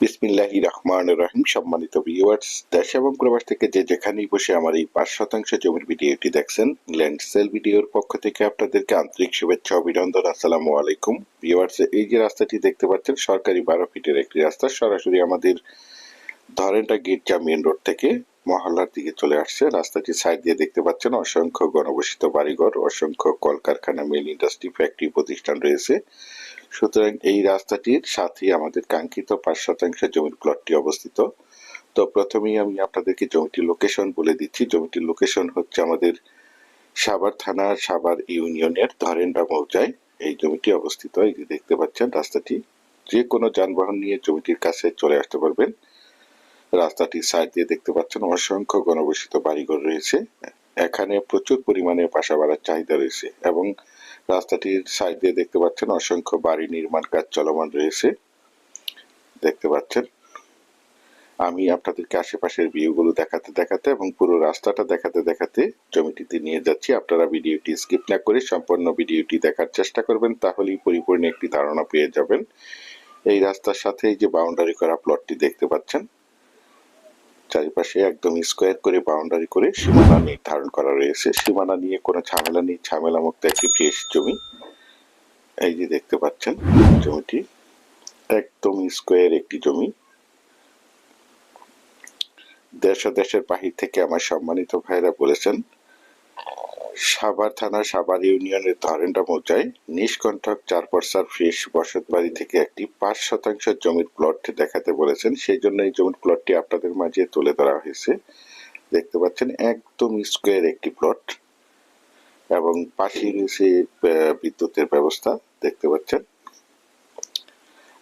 বিসমিল্লাহি রহমান রহিম। সম্মানিত ভিউয়ার্স দেশ এবং প্রবাস থেকে যে যেখানেই বসে আমার এই পাঁচ শতাংশ জমির ভিডিওটি দেখছেন ল্যান্ড সেল ভিডিওর পক্ষ থেকে আপনাদেরকে আন্তরিক শুভেচ্ছা, অভিনন্দন, আসসালামু আলাইকুম। ভিউয়ার্স এই যে রাস্তাটি দেখতে পাচ্ছেন, সরকারি বারো ফিটের একটি রাস্তা, সরাসরি আমাদের ধরেনটা গেট জামিয়ান রোড থেকে। মহল্লার দিকে চলে আসছে। রাস্তাটি সাইড দিয়ে দেখতে পাচ্ছেন অসংখ্য গণবসিত বাড়িঘর, অসংখ্য কলকারখানা, মিল ইন্ডাস্ট্রি, ফ্যাক্টরি প্রতিষ্ঠান রয়েছে। সুতরাং এই রাস্তাটির সাথেই আমাদের কাঙ্ক্ষিত পাঁচ শতাংশ জমির প্লটটি অবস্থিত। তো প্রথমেই আমি আপনাদেরকে জমিটির লোকেশন বলে দিচ্ছি। জমিটির লোকেশন হচ্ছে আমাদের সাভার থানা, সাভার ইউনিয়নের ধরেন্ডা মৌজায়। এই জমিটি অবস্থিত। এই যে দেখতে পাচ্ছেন রাস্তাটি, যে কোনো যানবাহন নিয়ে জমিটির কাছে চলে আসতে পারবেন। রাস্তাটির সাইড দিয়ে দেখতে পাচ্ছেন অসংখ্য গণবসিত বাড়িঘর রয়েছে। এখানে প্রচুর পরিমাণে বাসা বাড়ার চাহিদা রয়েছে এবং রাস্তাটির সাইড দিয়ে দেখতে পাচ্ছেন অসংখ্য বাড়ি নির্মাণ কাজ চলমান রয়েছে। দেখতে পাচ্ছেন, আমি আপনাদেরকে আশেপাশের ভিউগুলো দেখাতে দেখাতে এবং পুরো রাস্তাটা দেখাতে দেখাতে জমিটিতে নিয়ে যাচ্ছি। আপনারা ভিডিওটি স্কিপ না করে সম্পূর্ণ ভিডিওটি দেখার চেষ্টা করবেন, তাহলেই পরিপূর্ণ একটি ধারণা পেয়ে যাবেন। এই রাস্তার সাথে এই যে বাউন্ডারি করা প্লটটি দেখতে পাচ্ছেন চারিপাশে একদম স্কোয়ার করে বাউন্ডারি করে সীমানা নির্ধারণ করা রয়েছে। সীমানা নিয়ে কোনো ঝামেলা নেই ঝামেলা মুক্ত একটি ফ্রেশ জমি। এই যে দেখতে পাচ্ছেন জমিটি একদম স্কোয়ার একটি জমি। দেশ দেশের বাহির থেকে আমার সম্মানিত ভাইরা বলেছেন সাভার থানা সাভার ইউনিয়নের ধরেন্ডা মৌজায় নিষ্কণ্ঠক চার পর্সার ফ্রেশ বসত বাড়ি থেকে একটি পাঁচ শতাংশ জমির প্লট দেখাতে বলেছেন। সেই জন্য এই জমির প্লটটি আপনাদের মাঝে তুলে ধরা হয়েছে। দেখতে পাচ্ছেন একদম স্কোয়ার একটি প্লট এবং পাশে রয়েছে বিদ্যুতের ব্যবস্থা। দেখতে পাচ্ছেন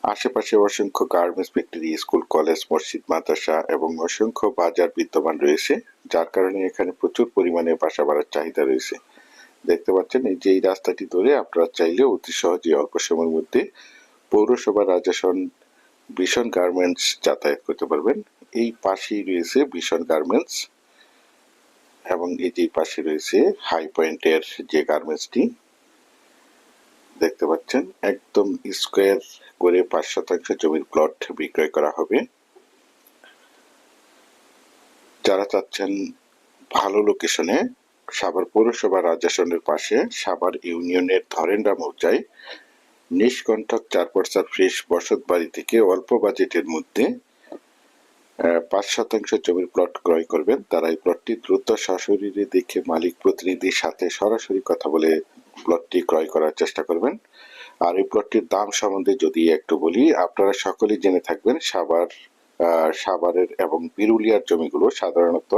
আশেপাশে অসংখ্য গার্মেন্টস, ফ্যাক্টরি, স্কুল, কলেজ, মসজিদ, মাদ্রাসা এবং অসংখ্য বাজার বিদ্যমান রয়েছে, যার কারণে এখানে প্রচুর পরিমাণে বাসা বাড়ার চাহিদা রয়েছে। দেখতে পাচ্ছেন এই যে এই রাস্তাটি ধরে আপনারা চাইলে অতি সহজে অল্প সময়ের মধ্যে পৌরসভা রাজাসন ভীষণ গার্মেন্টস যাতায়াত করতে পারবেন। এই পাশেই রয়েছে ভীষণ গার্মেন্টস এবং এই যে পাশে রয়েছে হাই পয়েন্টের যে গার্মেন্টসটি দেখতে পাচ্ছেন, একদম স্কোয়ার করে পাঁচ শতাংশ জমির প্লট বিক্রয় করা হবে। যারা চাচ্ছেন ভালো লোকেশনে সাভার পৌরসভা রাজাসনের পাশে, সাভার ইউনিয়নের ধরেন্ডা মৌজায় নিষ্কণ্ঠক চার পর্সার ফ্রেশ বসত বাড়ি থেকে অল্প বাজেটের মধ্যে পাঁচ শতাংশ জমির প্লট ক্রয় করবেন। তারা এই প্লটটি দ্রুত সশরীরে দেখে মালিক প্রতিনিধির সাথে সরাসরি কথা বলে প্লটটি ক্রয় করার চেষ্টা করবেন। আর এই প্লটটির দাম সম্বন্ধে যদি একটু বলি, আপনারা সকলেই জেনে থাকবেন সাভার সাভারের এবং বিরুলিয়ার জমিগুলো সাধারণত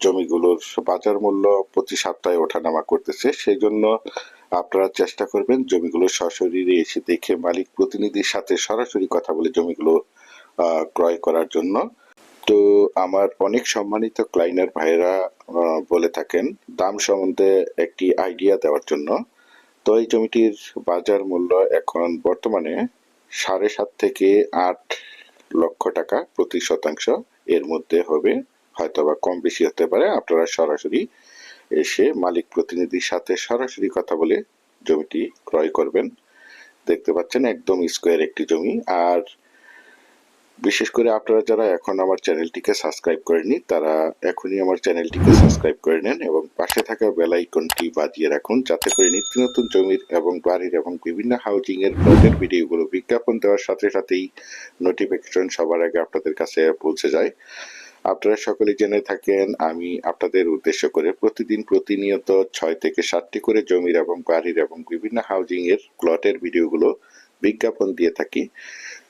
জমিগুলোর বাজার মূল্য প্রতি সপ্তাহে ওঠানামা করতেছে। সেই জন্য আপনারা চেষ্টা করবেন জমিগুলো সশরীরে এসে দেখে মালিক প্রতিনিধির সাথে সরাসরি কথা বলে জমিগুলো ক্রয় করার জন্য। তো আমার অনেক সম্মানিত ক্লাইনার ভাইয়েরা বলে থাকেন, দাম সম্বন্ধে একটি আইডিয়া দেওয়ার জন্য। তো এই জমিটির বাজার মূল্য এখন বর্তমানে সাড়ে সাত থেকে আট লক্ষ টাকা প্রতি শতাংশ। এর মধ্যে হবে হয়তো বা কম বেশি হতে পারে। আপনারা সরাসরি এসে মালিক প্রতিনিধির সাথে সরাসরি কথা বলে জমিটি ক্রয় করবেন। দেখতে পাচ্ছেন, একদম স্কোয়ার একটি জমি। আর বিশেষ করে আপনারা যারা এখন আমার চ্যানেলটিকে সাবস্ক্রাইব করেনি তারা এখনই আমার চ্যানেলটিকে সাবস্ক্রাইব করে নেন এবং পাশে থাকা বেল আইকনটি বাজিয়ে রাখুন যাতে করে নিত্য নতুন জমির এবং বাড়ির এবং বিভিন্ন হাউজিং এর প্লটের ভিডিওগুলো বিজ্ঞাপন দেওয়ার সাথে সাথেই নোটিফিকেশন সবার আগে আপনাদের কাছে পৌঁছে যায়। আপনারা সকলে জেনে থাকেন, আমি আপনাদের উদ্দেশ্য করে প্রতিদিন প্রতিনিয়ত ছয় থেকে সাতটি করে জমির এবং বাড়ির এবং বিভিন্ন হাউজিং এর প্লটের ভিডিওগুলো বিজ্ঞাপন দিয়ে থাকি।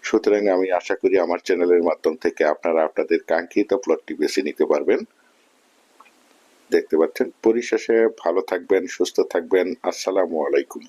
সুতরাং আমি আশা করি আমার চ্যানেলের মাধ্যম থেকে আপনারা আপনাদের কাঙ্ক্ষিত প্লটটি বেছে নিতে পারবেন। দেখতে পাচ্ছেন, পরিশেষে ভালো থাকবেন, সুস্থ থাকবেন। আসসালামু আলাইকুম।